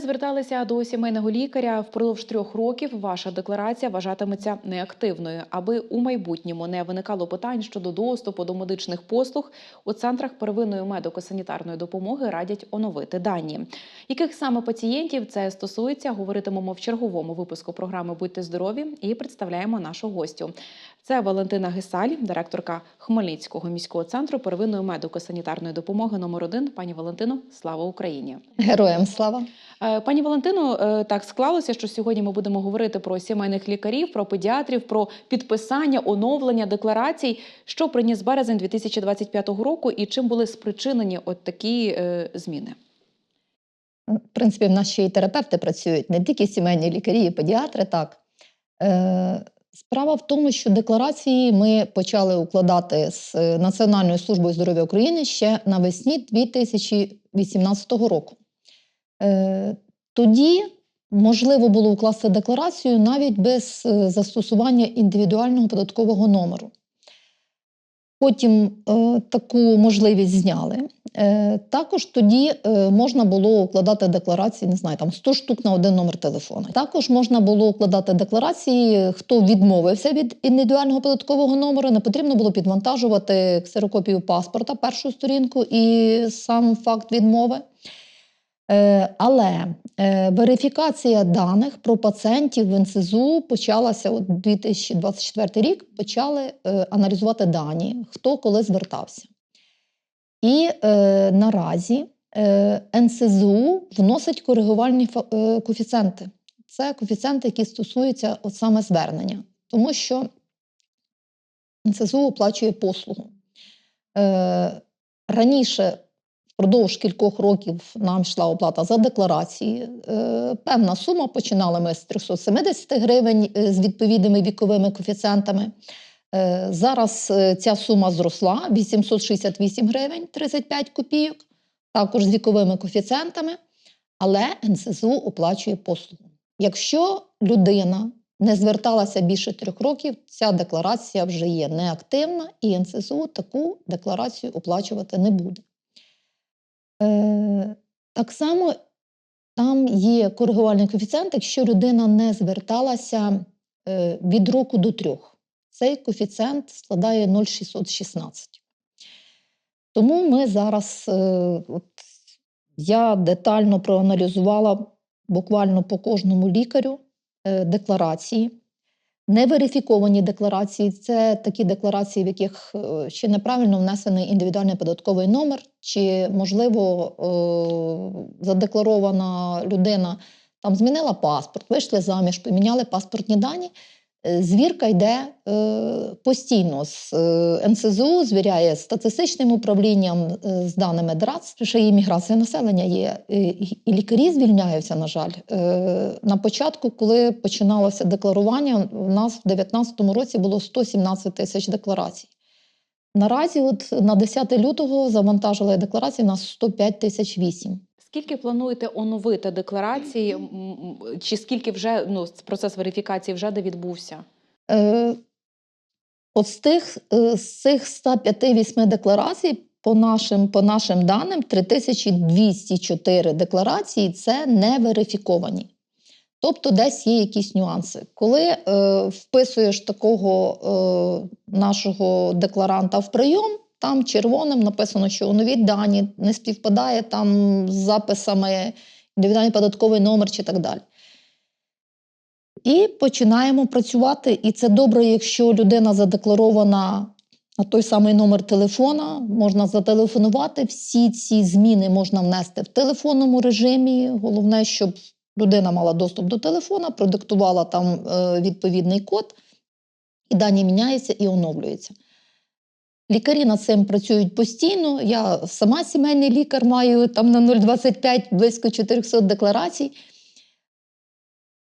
зверталися до сімейного лікаря впродовж трьох років, ваша декларація вважатиметься неактивною. Аби у майбутньому не виникало питань щодо доступу до медичних послуг, у центрах первинної медико-санітарної допомоги радять оновити дані. Яких саме пацієнтів це стосується, говоритимемо в черговому випуску програми Будьте здорові і представляємо нашу гостю. Це Валентина Гесаль, директорка Хмельницького міського центру первинної медико-санітарної допомоги номер 1 Пані Валентино, слава Україні! Героям слава. Е, Пані Валентино, е, так склалося, що сьогодні ми будемо говорити про сімейних лікарів, про педіатрів, про підписання, оновлення декларацій, що приніс березень 2025 року, і чим були спричинені от такі е, зміни. В принципі, в нас ще і терапевти працюють, не тільки сімейні лікарі, і педіатри. Так. Справа в тому, що декларації ми почали укладати з Національною службою здоров'я України ще навесні 2018 року. Е, тоді можливо було укласти декларацію навіть без е, застосування індивідуального податкового номеру. Потім е, таку можливість зняли. Е, також тоді е, можна було укладати декларації, не знаю, там 100 штук на один номер телефону. Також можна було укладати декларації, хто відмовився від індивідуального податкового номеру, не потрібно було підвантажувати ксерокопію паспорта, першу сторінку і сам факт відмови. Е, Але е, верифікація даних про пацієнтів в НСЗУ почалася у 2024 рік. Почали е, аналізувати дані, хто коли звертався. І е, наразі е, НСЗУ вносить коригувальні е, коефіцієнти. Це коефіцієнти, які стосуються от саме звернення, тому що НСЗУ оплачує послугу. Е, раніше впродовж кількох років нам йшла оплата за декларації. Е, певна сума починали ми з 370 гривень е, з відповідними віковими коефіцієнтами. Е, зараз ця сума зросла 868 гривень 35 копійок, також з віковими коефіцієнтами, але НСЗУ оплачує послугу. Якщо людина не зверталася більше трьох років, ця декларація вже є неактивна, і НСЗУ таку декларацію оплачувати не буде. Е, так само там є коригувальний коефіцієнт, якщо людина не зверталася е, від року до трьох. Цей коефіцієнт складає 0,616. Тому ми зараз, е, от, я детально проаналізувала буквально по кожному лікарю декларації. Неверифіковані декларації це такі декларації, в яких ще неправильно внесений індивідуальний податковий номер, чи, можливо, е, задекларована людина там змінила паспорт, вийшли заміж, поміняли паспортні дані. Е, Звірка йде е, постійно з е, НСЗУ, звіряє статистичним управлінням, з даними ДРАЦ. Ще і міграція населення є, і, лікарі звільняються, на жаль. На початку, коли починалося декларування, у нас в 2019 році було 117 тисяч декларацій. Наразі, от на 10 лютого, завантажили декларації у нас 105 тисяч 8. Скільки плануєте оновити декларації? Чи скільки вже ну, процес верифікації вже де відбувся? Е, от з тих, е, з цих 105 декларацій, по нашим, по нашим даним, 3204 декларації це не верифіковані. Тобто десь є якісь нюанси. Коли е, вписуєш такого е, нашого декларанта в прийом, там червоним написано, що оновіть дані не співпадає там з записами індивідуальний податковий номер чи так далі. І починаємо працювати. І це добре, якщо людина задекларована на той самий номер телефона, можна зателефонувати. Всі ці зміни можна внести в телефонному режимі. Головне, щоб людина мала доступ до телефона, продиктувала там е, відповідний код, і дані міняються і оновлюються. Лікарі над цим працюють постійно. Я сама сімейний лікар маю там на 0,25 близько 400 декларацій.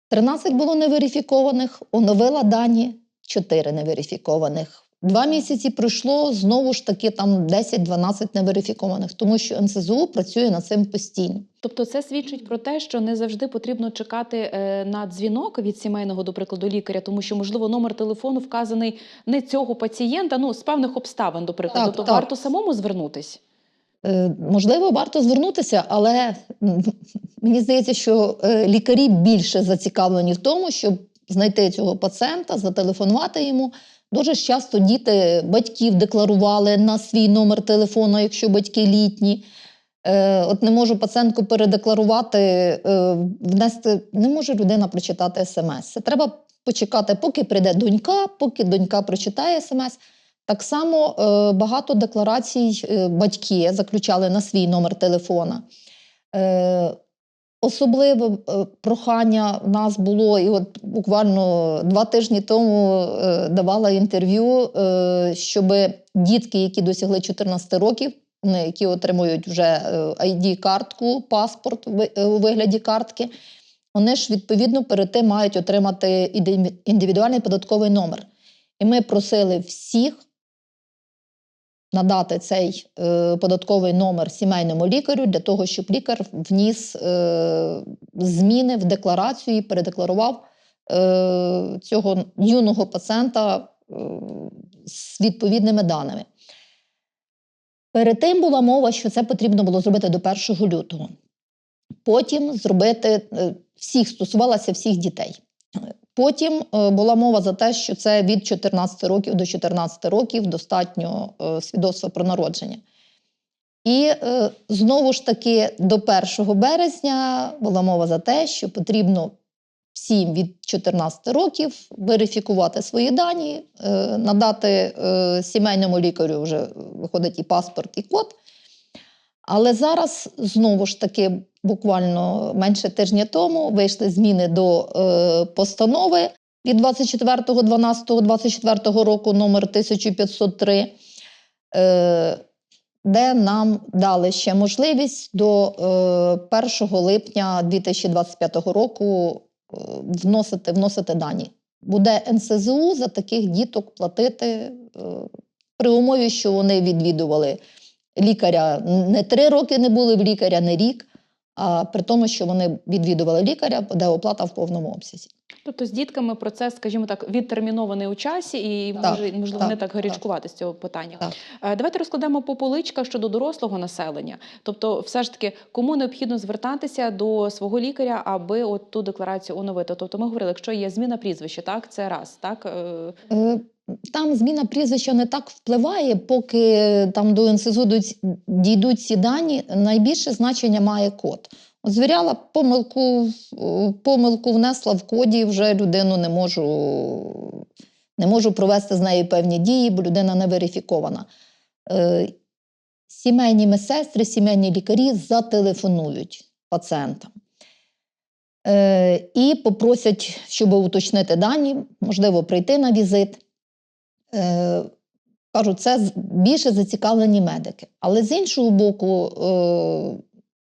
13 було неверифікованих, оновила дані 4 неверифікованих. Два місяці пройшло знову ж таки там 10-12 неверифікованих, тому що НСЗУ працює над цим постійно. Тобто, це свідчить про те, що не завжди потрібно чекати е, на дзвінок від сімейного, до прикладу, лікаря, тому що, можливо, номер телефону вказаний не цього пацієнта, ну з певних обставин, до прикладу. Так, тобто так. варто самому звернутись. Е, Можливо, варто звернутися, але мені здається, що е, лікарі більше зацікавлені в тому, щоб знайти цього пацієнта, зателефонувати йому. Дуже часто діти батьків декларували на свій номер телефону, якщо батьки літні. Е, От не можу пацієнтку передекларувати, е, внести, не може людина прочитати смс. Це треба почекати, поки прийде донька, поки донька прочитає смс. Так само е, багато декларацій е, батьки заключали на свій номер телефона. Е, Особливе е, прохання в нас було, і от буквально два тижні тому е, давала інтерв'ю, е, щоб дітки, які досягли 14 років, які отримують вже ID-картку, паспорт у вигляді картки, вони ж відповідно перед тим мають отримати індивідуальний податковий номер. І ми просили всіх надати цей е, податковий номер сімейному лікарю для того, щоб лікар вніс е, зміни в декларацію і передекларував е, цього юного пацієнта з відповідними даними. Перед тим була мова, що це потрібно було зробити до 1 лютого. Потім зробити всіх стосувалося всіх дітей. Потім е, була мова за те, що це від 14 років до 14 років достатньо е, свідоцтва про народження. І е, знову ж таки до 1 березня була мова за те, що потрібно всім від 14 років верифікувати свої дані, надати сімейному лікарю вже виходить і паспорт, і код. Але зараз знову ж таки, буквально менше тижня тому, вийшли зміни до е, постанови від 24.12.24 року номер 1503, е, де нам дали ще можливість до е, 1 липня 2025 року е, вносити, вносити дані. Буде НСЗУ за таких діток платити е, при умові, що вони відвідували лікаря не три роки не були в лікаря, не рік, а при тому, що вони відвідували лікаря, буде оплата в повному обсязі. Тобто з дітками процес, скажімо так, відтермінований у часі, і Так, може, можливо так, не так гарячкувати з цього питання. Так. Е, Давайте розкладемо по поличках щодо дорослого населення. Тобто, все ж таки, кому необхідно звертатися до свого лікаря, аби от ту декларацію оновити. Тобто, ми говорили, якщо є зміна прізвища, так це раз, так Е, Е, Там зміна прізвища не так впливає, поки там до НСЗУ дійдуть ці дані, найбільше значення має код. Звіряла помилку, е, помилку внесла в коді, вже людину не можу, не можу провести з нею певні дії, бо людина не верифікована. Е, Сімейні медсестри, сімейні лікарі зателефонують пацієнтам. Е, і попросять, щоб уточнити дані, можливо, прийти на візит. Е, кажу, це більше зацікавлені медики. Але з іншого боку, е,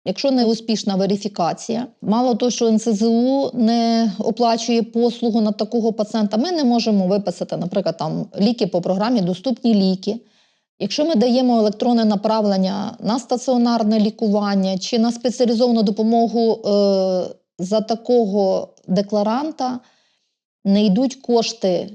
якщо не успішна верифікація, мало того, що НСЗУ не оплачує послугу на такого пацієнта, ми не можемо виписати, наприклад, там ліки по програмі Доступні ліки. Якщо ми даємо електронне направлення на стаціонарне лікування чи на спеціалізовану допомогу е, за такого декларанта, не йдуть кошти,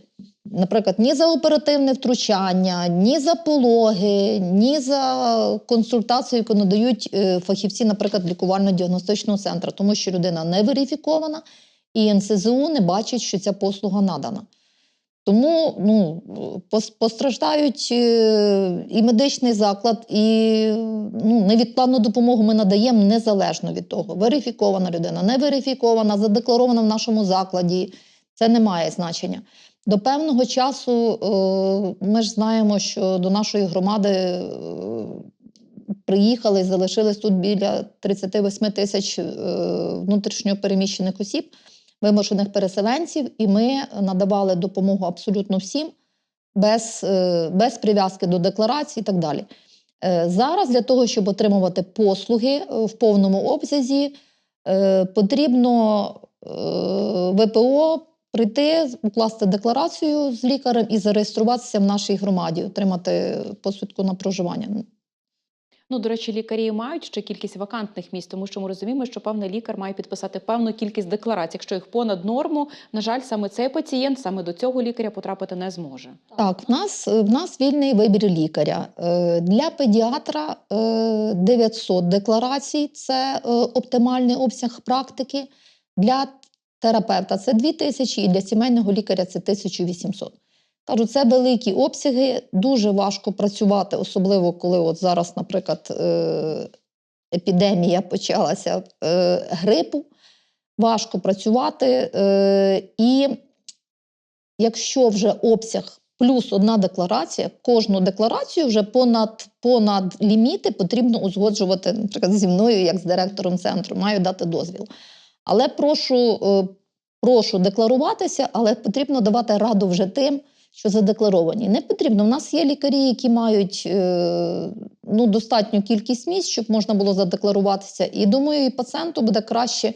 наприклад, ні за оперативне втручання, ні за пологи, ні за консультацію, яку надають е, фахівці, наприклад, лікувально-діагностичного центру, тому що людина не верифікована і НСЗУ не бачить, що ця послуга надана. Тому ну, постраждають е, і медичний заклад, і ну, невідкладну допомогу ми надаємо незалежно від того. Верифікована людина, не верифікована, задекларована в нашому закладі. Це не має значення. До певного часу е, ми ж знаємо, що до нашої громади е, приїхали і залишились тут біля 38 тисяч е, внутрішньо переміщених осіб вимушених переселенців, і ми надавали допомогу абсолютно всім, без, без прив'язки до декларації і так далі. Зараз для того, щоб отримувати послуги в повному обсязі, потрібно ВПО прийти, укласти декларацію з лікарем і зареєструватися в нашій громаді, отримати посвідку на проживання. Ну, до речі, лікарі мають ще кількість вакантних місць, тому що ми розуміємо, що певний лікар має підписати певну кількість декларацій. Якщо їх понад норму, на жаль, саме цей пацієнт саме до цього лікаря потрапити не зможе. Так, в нас, в нас вільний вибір лікаря. Е, Для педіатра е, 900 декларацій це е, оптимальний обсяг практики. Для терапевта це 2000 і для сімейного лікаря це 1800. Кажу, це великі обсяги, дуже важко працювати, особливо коли от зараз, наприклад, е, епідемія почалася е, грипу. Важко працювати. е, І якщо вже обсяг плюс одна декларація, кожну декларацію вже понад, понад ліміти потрібно узгоджувати, наприклад, зі мною, як з директором центру, маю дати дозвіл. Але прошу, е, прошу декларуватися, але потрібно давати раду вже тим, що задекларовані. Не потрібно. У нас є лікарі, які мають е, ну, достатню кількість місць, щоб можна було задекларуватися. І думаю, і пацієнту буде краще,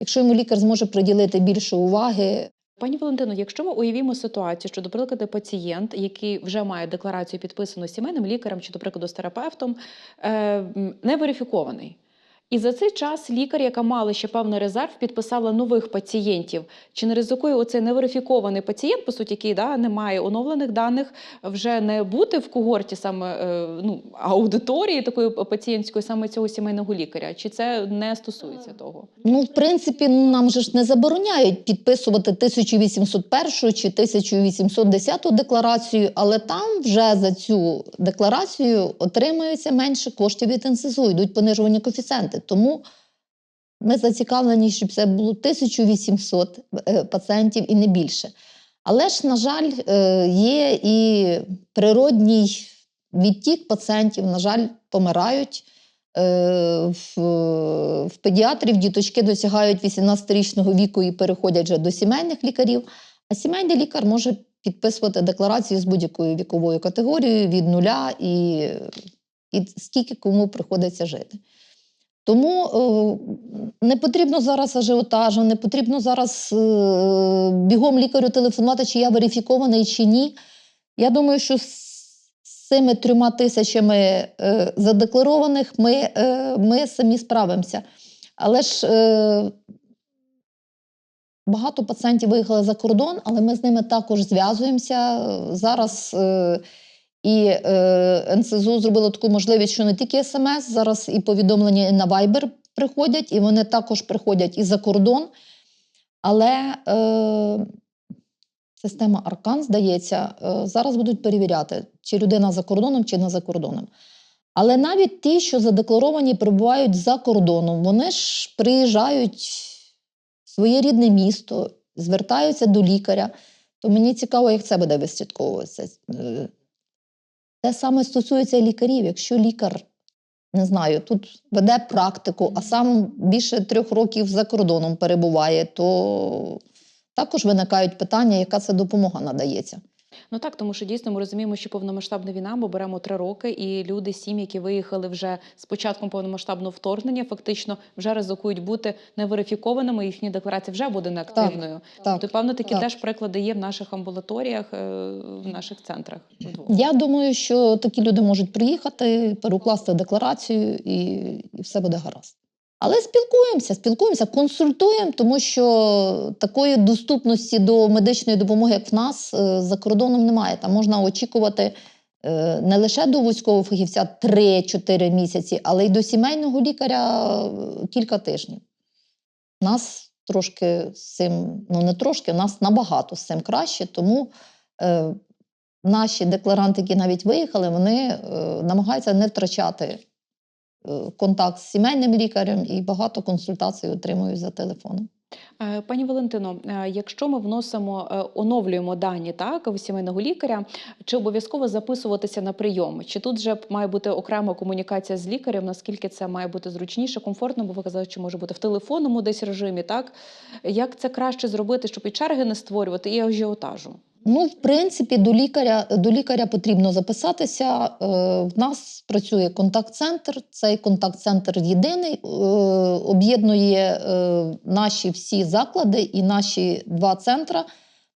якщо йому лікар зможе приділити більше уваги Пані Валентино, якщо ми уявімо ситуацію, що, до прикладу, пацієнт, який вже має декларацію підписану сімейним лікарем чи, до прикладу, з терапевтом, е, не верифікований. І за цей час лікар, яка мала ще певний резерв, підписала нових пацієнтів. Чи не ризикує оцей неверифікований пацієнт, по суті, який да, не має оновлених даних, вже не бути в когорті саме е, ну, аудиторії такої пацієнтської, саме цього сімейного лікаря? Чи це не стосується того? Ну, в принципі, ну, нам же ж не забороняють підписувати 1801 чи 1810 декларацію, але там вже за цю декларацію отримується менше коштів від НСЗУ, йдуть понижувані коефіцієнти. Тому ми зацікавлені, щоб це було 1800 е, пацієнтів і не більше. Але ж, на жаль, е, є і природній відтік пацієнтів, на жаль, помирають. Е, В, в педіатрів діточки досягають 18-річного віку і переходять вже до сімейних лікарів. А сімейний лікар може підписувати декларацію з будь-якою віковою категорією від нуля і, і скільки кому приходиться жити. Тому е, не потрібно зараз ажіотажу, не потрібно зараз е, бігом лікарю телефонувати, чи я верифікований, чи ні. Я думаю, що з цими трьома тисячами е, задекларованих ми, ми самі справимося. Але ж багато пацієнтів виїхали за кордон, але ми з ними також зв'язуємося. Зараз і е, НСЗУ зробило таку можливість, що не тільки смс, зараз і повідомлення на Viber приходять, і вони також приходять і за кордон. Але е, система Аркан, здається, е, зараз будуть перевіряти, чи людина за кордоном, чи не за кордоном. Але навіть ті, що задекларовані, перебувають за кордоном, вони ж приїжджають в своє рідне місто, звертаються до лікаря. То мені цікаво, як це буде вислідковуватися. Те саме стосується лікарів. Якщо лікар, не знаю, тут веде практику, а сам більше трьох років за кордоном перебуває, то також виникають питання, яка це допомога надається. Ну так, тому що дійсно ми розуміємо, що повномасштабна війна, ми беремо три роки, і люди, сім'ї, які виїхали вже з початком повномасштабного вторгнення, фактично вже ризикують бути неверифікованими. Їхня декларація вже буде неактивною. Так, То певно такі так. теж приклади є в наших амбулаторіях, е, в наших центрах. Я думаю, що такі люди можуть приїхати, перекласти декларацію і, і все буде гаразд. Але спілкуємося, спілкуємося, консультуємо, тому що такої доступності до медичної допомоги, як в нас, е, за кордоном немає. Там можна очікувати е, не лише до військового фахівця 3-4 місяці, але й до сімейного лікаря е, кілька тижнів. Нас трошки з цим, ну не трошки, нас набагато з цим краще, тому наші декларанти, які навіть виїхали, вони намагаються не втрачати контакт з сімейним лікарем і багато консультацій отримують за телефоном. Е, Пані Валентино, е, якщо ми вносимо, е, оновлюємо дані так в сімейного лікаря, чи обов'язково записуватися на прийом? Чи тут вже має бути окрема комунікація з лікарем? Наскільки це має бути зручніше, комфортно? Бо ви казали, що може бути в телефонному десь режимі, так як це краще зробити, щоб і черги не створювати, і ажіотажу? Ну, в принципі, до лікаря, до лікаря потрібно записатися. Е, В нас працює контакт-центр. Цей контакт-центр єдиний, е, об'єднує е, наші всі заклади і наші два центра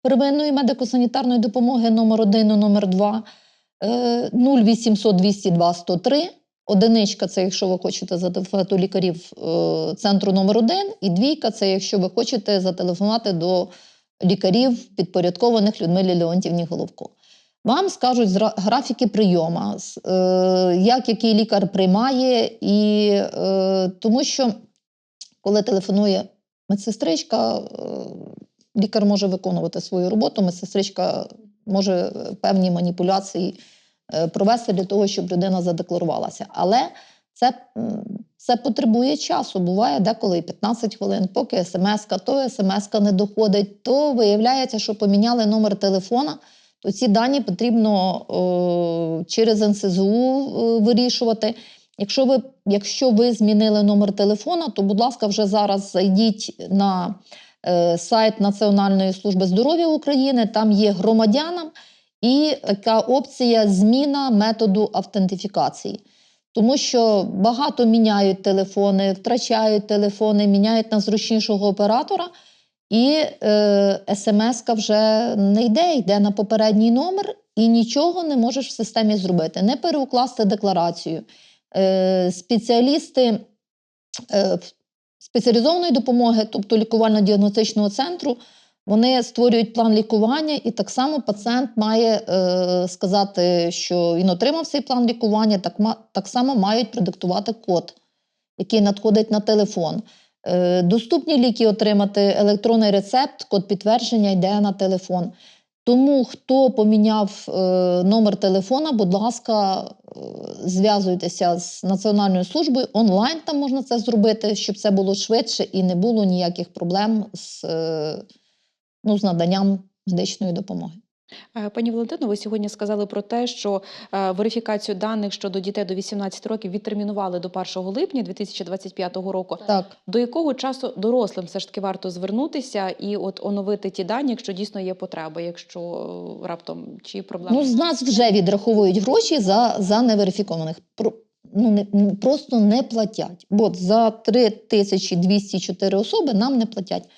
первинної медико-санітарної допомоги номер 1 і номер 2 е, 0800 202 103. Одиничка це якщо ви хочете зателефонувати до лікарів центру номер 1 і двійка це якщо ви хочете зателефонувати до лікарів, підпорядкованих Людмилі Леонтівні Головко. Вам скажуть зра- графіки прийому, е, як який лікар приймає, і е, тому що коли телефонує медсестричка, е, лікар може виконувати свою роботу, медсестричка може певні маніпуляції провести для того, щоб людина задекларувалася. Але це, це потребує часу. Буває деколи 15 хвилин, поки смс-ка, то смс-ка не доходить, то виявляється, що поміняли номер телефона, то ці дані потрібно е, через НСЗУ е, вирішувати. Якщо ви, якщо ви змінили номер телефона, то, будь ласка, вже зараз зайдіть на е, сайт Національної служби здоров'я України, там є громадянам і така опція зміна методу автентифікації. Тому що багато міняють телефони, втрачають телефони, міняють на зручнішого оператора, і е, смс-ка вже не йде, йде на попередній номер, і нічого не можеш в системі зробити. Не переукласти декларацію. Е, спеціалісти е, спеціалізованої допомоги, тобто лікувально-діагностичного центру, вони створюють план лікування, і так само пацієнт має е, сказати, що він отримав цей план лікування, так, так само мають продиктувати код, який надходить на телефон. Е, доступні ліки отримати електронний рецепт, код підтвердження йде на телефон. Тому хто поміняв е, номер телефона, будь ласка, е, зв'язуйтеся з Національною службою. Онлайн там можна це зробити, щоб це було швидше і не було ніяких проблем з, е, ну, з наданням медичної допомоги. Е, Пані Валентино, ви сьогодні сказали про те, що е, верифікацію даних щодо дітей до 18 років відтермінували до 1 липня 2025 року. Так. До якого часу дорослим все ж таки варто звернутися і от оновити ті дані, якщо дійсно є потреба, якщо е, раптом чи є проблема? Ну, з нас вже відраховують гроші за, за неверифікованих. Ну, не, просто не платять. Бо за 3204 особи нам не платять.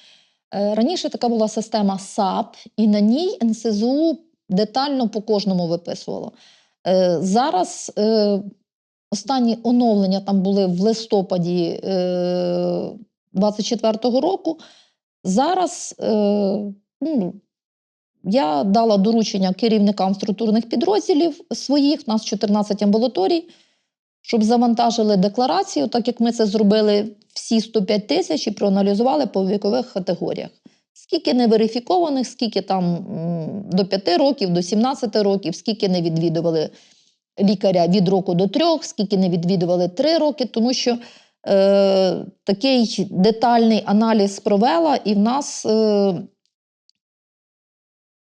Е, Раніше така була система САП, і на ній НСЗУ детально по кожному виписувало. Е, Зараз е, останні оновлення там були в листопаді е, 24-го року. Зараз ну, я дала доручення керівникам структурних підрозділів своїх, у нас 14 амбулаторій, щоб завантажили декларацію, так як ми це зробили всі 105 тисяч і проаналізували по вікових категоріях. Скільки неверифікованих, скільки там до 5 років, до 17 років, скільки не відвідували лікаря від року до 3, скільки не відвідували 3 роки, тому що е, такий детальний аналіз провела, і в нас е,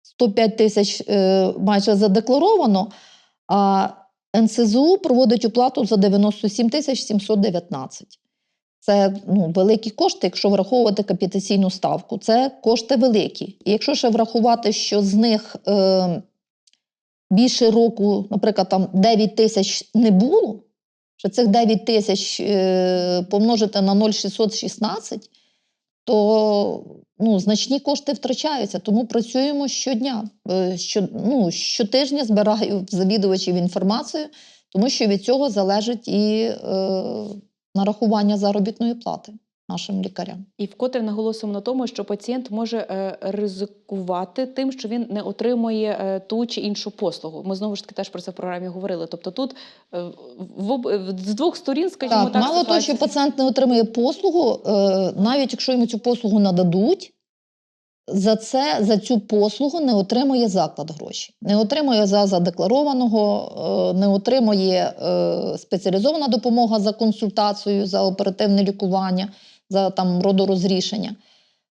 105 тисяч е, майже задекларовано, а НСЗУ проводить оплату за 97 тисяч 719. Це ну, великі кошти, якщо враховувати капітаційну ставку. Це кошти великі. І якщо ще врахувати, що з них е, більше року, наприклад, там 9 тисяч не було, що цих 9 тисяч е, помножити на 0,616, то ну, значні кошти втрачаються. Тому працюємо щодня. Е, Що, ну, щотижня збираю завідувачів інформацію, тому що від цього залежить і е, нарахування заробітної плати нашим лікарям. І вкотре наголосимо на тому, що пацієнт може е, ризикувати тим, що він не отримує е, ту чи іншу послугу. Ми знову ж таки теж про це в програмі говорили. Тобто, тут е, в, з двох сторін, скажімо Так, так, мало того, що пацієнт не отримує послугу, навіть якщо йому цю послугу нададуть, за це за цю послугу не отримує заклад гроші. Не отримує за задекларованого, е, не отримує е, спеціалізована допомога за консультацію, за оперативне лікування, за там родорозрішення.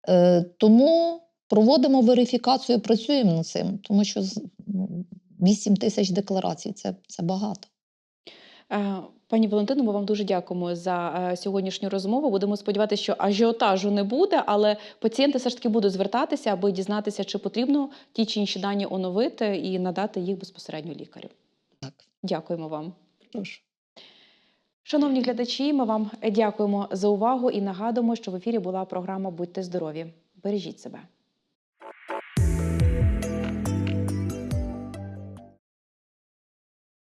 Е, Тому проводимо верифікацію, працюємо над цим, тому що з- ну, 8 тисяч декларацій це, це багато. Е, Пані Валентино, ми вам дуже дякуємо за е, сьогоднішню розмову. Будемо сподіватися, що ажіотажу не буде, але пацієнти все ж таки будуть звертатися, аби дізнатися, чи потрібно ті чи інші дані оновити і надати їх безпосередньо лікарю. Так. Дякуємо вам. Прошу. Шановні глядачі, ми вам дякуємо за увагу і нагадуємо, що в ефірі була програма Будьте здорові. Бережіть себе.